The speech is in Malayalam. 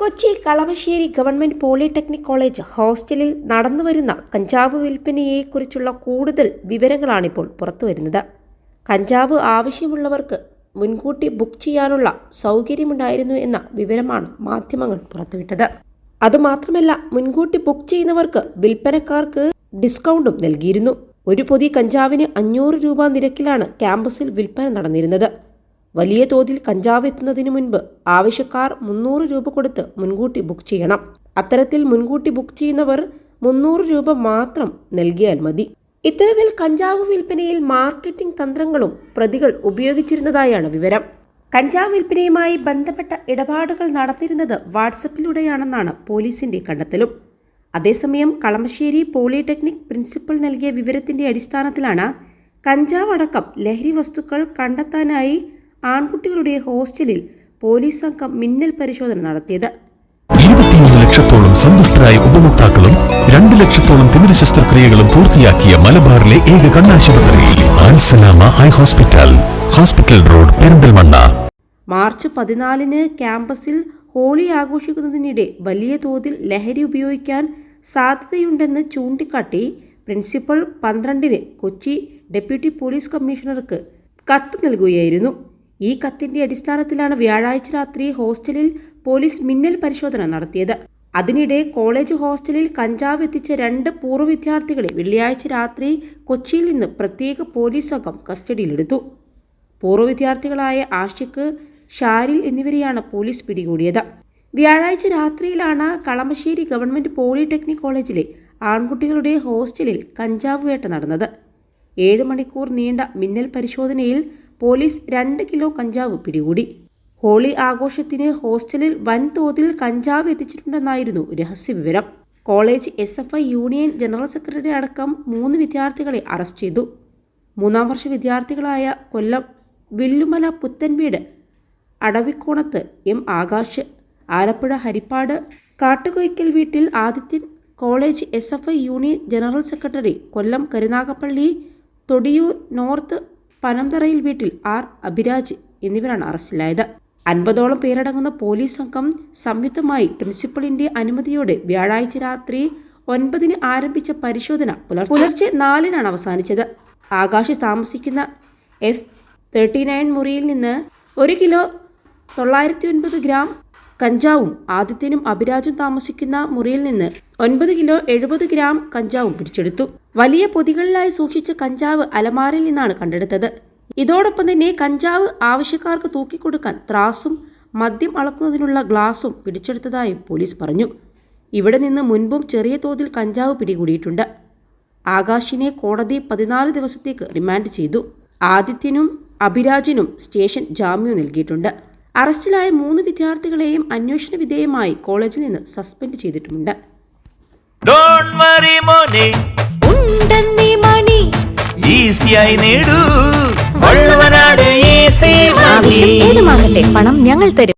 Kochi Kalamassery government polytechnic college ഹോസ്റ്റലിൽ നടന്നുവരുന്ന കഞ്ചാവ് വിൽപ്പനയെക്കുറിച്ചുള്ള കൂടുതൽ വിവരങ്ങളാണിപ്പോൾ പുറത്തുവരുന്നത്. കഞ്ചാവ് ആവശ്യമുള്ളവർക്ക് മുൻകൂട്ടി ബുക്ക് ചെയ്യാനുള്ള സൗകര്യമുണ്ടായിരുന്നു എന്ന വിവരമാണ് മാധ്യമങ്ങൾ പുറത്തുവിട്ടത്. അതുമാത്രമല്ല മുൻകൂട്ടി ബുക്ക് ചെയ്യുന്നവർക്ക് വിൽപ്പനക്കാർക്ക് ഡിസ്കൗണ്ടും നൽകിയിരുന്നു. ഒരു പൊതി കഞ്ചാവിന് അഞ്ഞൂറ് രൂപ നിരക്കിലാണ് ക്യാമ്പസിൽ വിൽപ്പന നടന്നിരുന്നത്. വലിയ തോതിൽ കഞ്ചാവ് എത്തുന്നതിന് മുൻപ് ആവശ്യക്കാർ മുന്നൂറ് രൂപ കൊടുത്ത് മുൻകൂട്ടി ബുക്ക് ചെയ്യണം. അത്തരത്തിൽ മുൻകൂട്ടി ബുക്ക് ചെയ്യുന്നവർ മുന്നൂറ് രൂപ മാത്രം നൽകിയാൽ മതി. ഇത്തരത്തിൽ കഞ്ചാവ് വിൽപ്പനയിൽ മാർക്കറ്റിംഗ് തന്ത്രങ്ങളും പ്രതികൾ ഉപയോഗിച്ചിരുന്നതായാണ് വിവരം. കഞ്ചാവ് വിൽപ്പനയുമായി ബന്ധപ്പെട്ട ഇടപാടുകൾ നടന്നിരുന്നത് വാട്സപ്പിലൂടെയാണെന്നാണ് പോലീസിന്റെ കണ്ടെത്തലും. അതേസമയം കളമശ്ശേരി പോളിടെക്നിക് പ്രിൻസിപ്പൽ നൽകിയ വിവരത്തിന്റെ അടിസ്ഥാനത്തിലാണ് കഞ്ചാവ് അടക്കം ലഹരി വസ്തുക്കൾ കണ്ടെത്താനായി ആൺകുട്ടികളുടെ ഹോസ്റ്റലിൽ പോലീസ് സംഘം മിന്നൽ പരിശോധന നടത്തിയത്. ഇരുപത്തിയൊന്ന് ലക്ഷത്തോളം സന്തുഷ്ടരായ ഉപഭോക്താക്കളും രണ്ട് ലക്ഷത്തോളം തിമിര ശസ്ത്രക്രിയകളും പൂർത്തിയാക്കിയ മലബാറിലെ ഏക കണ്ണാശുപത്രി Al Salama eye hospital hospital road Perinthalmanna. March പതിനാലിന് ക്യാമ്പസിൽ ഹോളി ആഘോഷിക്കുന്നതിനിടെ വലിയ തോതിൽ ലഹരി ഉപയോഗിക്കാൻ സാധ്യതയുണ്ടെന്ന് ചൂണ്ടിക്കാട്ടി പ്രിൻസിപ്പൽ പന്ത്രണ്ടിന് കൊച്ചി ഡെപ്യൂട്ടി പോലീസ് കമ്മീഷണർക്ക് കത്ത് നൽകുകയായിരുന്നു. ഈ കത്തിന്റെ അടിസ്ഥാനത്തിലാണ് വ്യാഴാഴ്ച രാത്രി ഹോസ്റ്റലിൽ പോലീസ് മിന്നൽ പരിശോധന നടത്തിയത്. അതിനിടെ കോളേജ് ഹോസ്റ്റലിൽ കഞ്ചാവ് എത്തിച്ച രണ്ട് പൂർവ വിദ്യാർത്ഥികളെ വെള്ളിയാഴ്ച രാത്രി കൊച്ചിയിൽ നിന്ന് പ്രത്യേക പോലീസ് സംഘം കസ്റ്റഡിയിലെടുത്തു. പൂർവ വിദ്യാർത്ഥികളായ ആഷിഖ് ഷാരിൽ എന്നിവരെയാണ് പോലീസ് പിടികൂടിയത്. വ്യാഴാഴ്ച രാത്രിയിലാണ് കളമശ്ശേരി ഗവൺമെന്റ് പോളിടെക്നിക് കോളേജിലെ ആൺകുട്ടികളുടെ ഹോസ്റ്റലിൽ കഞ്ചാവ് വേട്ട നടന്നത്. ഏഴ് മണിക്കൂർ നീണ്ട മിന്നൽ പരിശോധനയിൽ പോലീസ് രണ്ട് കിലോ കഞ്ചാവ് പിടികൂടി. ഹോളി ആഘോഷത്തിന് ഹോസ്റ്റലിൽ വൻതോതിൽ കഞ്ചാവ് എത്തിച്ചിട്ടുണ്ടെന്നായിരുന്നു രഹസ്യവിവരം. College S F I union general secretary അടക്കം മൂന്ന് വിദ്യാർത്ഥികളെ അറസ്റ്റ് ചെയ്തു. മൂന്നാം വർഷ വിദ്യാർത്ഥികളായ കൊല്ലം വില്ലുമല പുത്തൻവീട് അടവിക്കോണത്ത് എം ആകാശ് ആലപ്പുഴ ഹരിപ്പാട് കാട്ടുകൊയ്ക്കൽ വീട്ടിൽ Adithyan college S F I union general secretary Kollam Karunagappally Thodiyoor north പനന്തറയിൽ വീട്ടിൽ ആർ. അഭിരാജ് എന്നിവരാണ് അറസ്റ്റിലായത്. അൻപതോളം പേരടങ്ങുന്ന പോലീസ് സംഘം സംയുക്തമായി പ്രിൻസിപ്പളിന്റെ അനുമതിയോടെ വ്യാഴാഴ്ച രാത്രി ഒൻപതിന് ആരംഭിച്ച പരിശോധന പുലർച്ചെ പുലർച്ചെ നാലിനാണ് അവസാനിച്ചത്. ആകാശ് താമസിക്കുന്ന എഫ് തേർട്ടി നയൻ മുറിയിൽ നിന്ന് ഒരു കിലോ തൊള്ളായിരത്തി ഒൻപത് ഗ്രാം കഞ്ചാവും ആദിത്യനും അഭിരാജും താമസിക്കുന്ന മുറിയിൽ നിന്ന് ഒൻപത് കിലോ എഴുപത് ഗ്രാം കഞ്ചാവും പിടിച്ചെടുത്തു. വലിയ പൊതികളിലായി സൂക്ഷിച്ച കഞ്ചാവ് അലമാരയിൽ നിന്നാണ് കണ്ടെടുത്തത്. ഇതോടൊപ്പം തന്നെ കഞ്ചാവ് ആവശ്യക്കാർക്ക് തൂക്കിക്കൊടുക്കാൻ ത്രാസും മദ്യം അളക്കുന്നതിനുള്ള ഗ്ലാസും പിടിച്ചെടുത്തതായും പോലീസ് പറഞ്ഞു. ഇവിടെ നിന്ന് മുൻപും ചെറിയ തോതിൽ കഞ്ചാവ് പിടികൂടിയിട്ടുണ്ട്. ആകാശിനെ കോടതി പതിനാല് ദിവസത്തേക്ക് റിമാൻഡ് ചെയ്തു. ആദിത്യനും അഭിരാജിനും സ്റ്റേഷൻ ജാമ്യം നൽകിയിട്ടുണ്ട്. അറസ്റ്റിലായ മൂന്ന് വിദ്യാർത്ഥികളെയും അന്വേഷണ വിധേയമായി കോളേജിൽ നിന്ന് സസ്പെൻഡ് ചെയ്തിട്ടുമുണ്ട്. ഡോണ്ട് വറി മോനെ. ഉണ്ടെന്നീ മണി. ഈസിയായി നേടൂ. വള്ളുവനാട് ഈസി ആവശ്യം ഏതുമാകട്ടെ പണം ഞങ്ങൾ തരും.